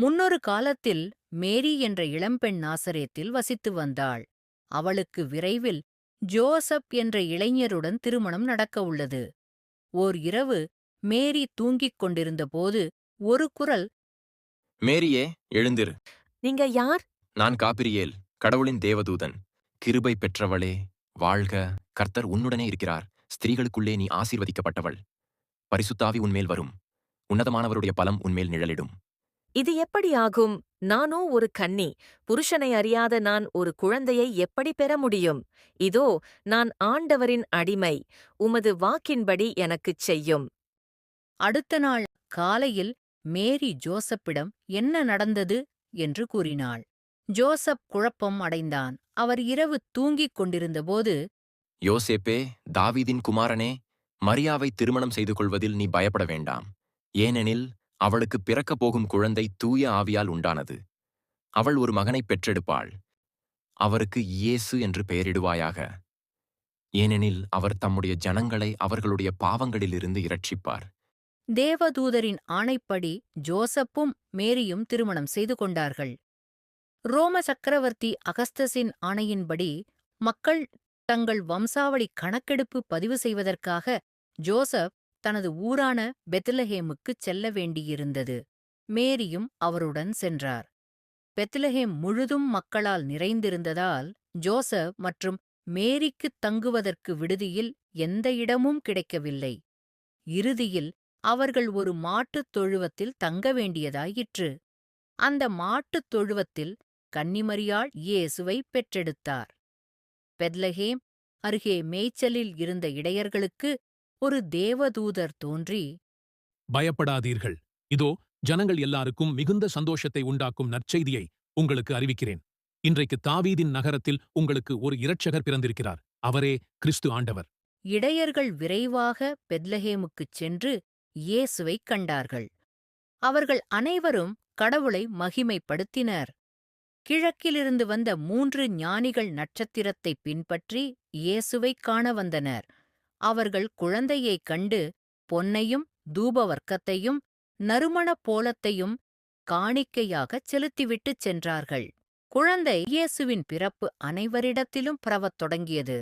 முன்னொரு காலத்தில் மேரி என்ற இளம்பெண் நாசரேத்தில் வசித்து வந்தாள். அவளுக்கு விரைவில் ஜோசப் என்ற இளைஞருடன் திருமணம் நடக்க உள்ளது. ஓர் இரவு மேரி தூங்கிக் கொண்டிருந்தபோது ஒரு குரல் மேரியே எழுந்திரு. நீங்க யார்? நான் காபிரியேல் கடவுளின் தேவதூதன். கிருபை பெற்றவளே வாழ்க. கர்த்தர் உன்னுடனே இருக்கிறார். ஸ்திரீகளுக்குள்ளே நீ ஆசீர்வதிக்கப்பட்டவள். பரிசுத்தாவி உன்மேல் வரும். உன்னதமானவருடைய பலம் உன்மேல் நிழலிடும். இது எப்படி ஆகும்? நானோ ஒரு கன்னி. புருஷனை அறியாத நான் ஒரு குழந்தையை எப்படி பெற முடியும்? இதோ நான் ஆண்டவரின் அடிமை. உமது வாக்கின்படி எனக்குச் செய்யும். அடுத்த நாள் காலையில் மேரி ஜோசப்பிடம் என்ன நடந்தது? என்று கூறினாள். ஜோசப் குழப்பம் அடைந்தான். அவர் இரவு தூங்கிக் கொண்டிருந்தபோது யோசேப்பே தாவீதின் குமாரனே மரியாவை திருமணம் செய்து கொள்வதில் நீ பயப்பட வேண்டாம். ஏனெனில் அவளுக்கு பிறக்கப் போகும் குழந்தை தூய ஆவியால் உண்டானது. அவள் ஒரு மகனைப் பெற்றெடுப்பாள். அவருக்கு இயேசு என்று பெயரிடுவாயாக. ஏனெனில் அவர் தம்முடைய ஜனங்களை அவர்களுடைய பாவங்களிலிருந்து இரட்சிப்பார். தேவதூதரின் ஆணைப்படி ஜோசப்பும் மேரியும் திருமணம் செய்து கொண்டார்கள். ரோம சக்கரவர்த்தி அகஸ்தஸின் ஆணையின்படி மக்கள் தங்கள் வம்சாவளி கணக்கெடுப்பு பதிவு செய்வதற்காக ஜோசப் தனது ஊரான பெத்லஹேமுக்குச் செல்ல வேண்டியிருந்தது. மேரியும் அவருடன் சென்றார். பெத்லஹேம் முழுதும் மக்களால் நிறைந்திருந்ததால் ஜோசப் மற்றும் மேரிக்குத் தங்குவதற்கு விடுதியில் எந்த இடமும் கிடைக்கவில்லை. இறுதியில் அவர்கள் ஒரு மாட்டுத் தொழுவத்தில் தங்க வேண்டியதாயிற்று. அந்த மாட்டுத் தொழுவத்தில் கன்னிமரியாள் இயேசுவை பெற்றெடுத்தார். பெத்லஹேம் அருகே மேய்ச்சலில் இருந்த இடையர்களுக்கு ஒரு தேவதூதர் தோன்றி பயப்படாதீர்கள். இதோ ஜனங்கள் எல்லாருக்கும் மிகுந்த சந்தோஷத்தை உண்டாக்கும் நற்செய்தியை உங்களுக்கு அறிவிக்கிறேன். இன்றைக்கு தாவீதின் நகரத்தில் உங்களுக்கு ஒரு இரட்சகர் பிறந்திருக்கிறார். அவரே கிறிஸ்து ஆண்டவர். இடையர்கள் விரைவாக பெத்லஹேமுக்குச் சென்று இயேசுவைக் கண்டார்கள். அவர்கள் அனைவரும் கடவுளை மகிமைப்படுத்தினர். கிழக்கிலிருந்து வந்த மூன்று ஞானிகள் நட்சத்திரத்தைப் பின்பற்றி இயேசுவைக் காண வந்தனர். அவர்கள் குழந்தையைக் கண்டு பொன்னையும் தூபவர்க்கத்தையும் நறுமணப் போலத்தையும் காணிக்கையாகச் செலுத்திவிட்டுச் சென்றார்கள். குழந்தை இயேசுவின் பிறப்பு அனைவரிடத்திலும் பரவத் தொடங்கியது.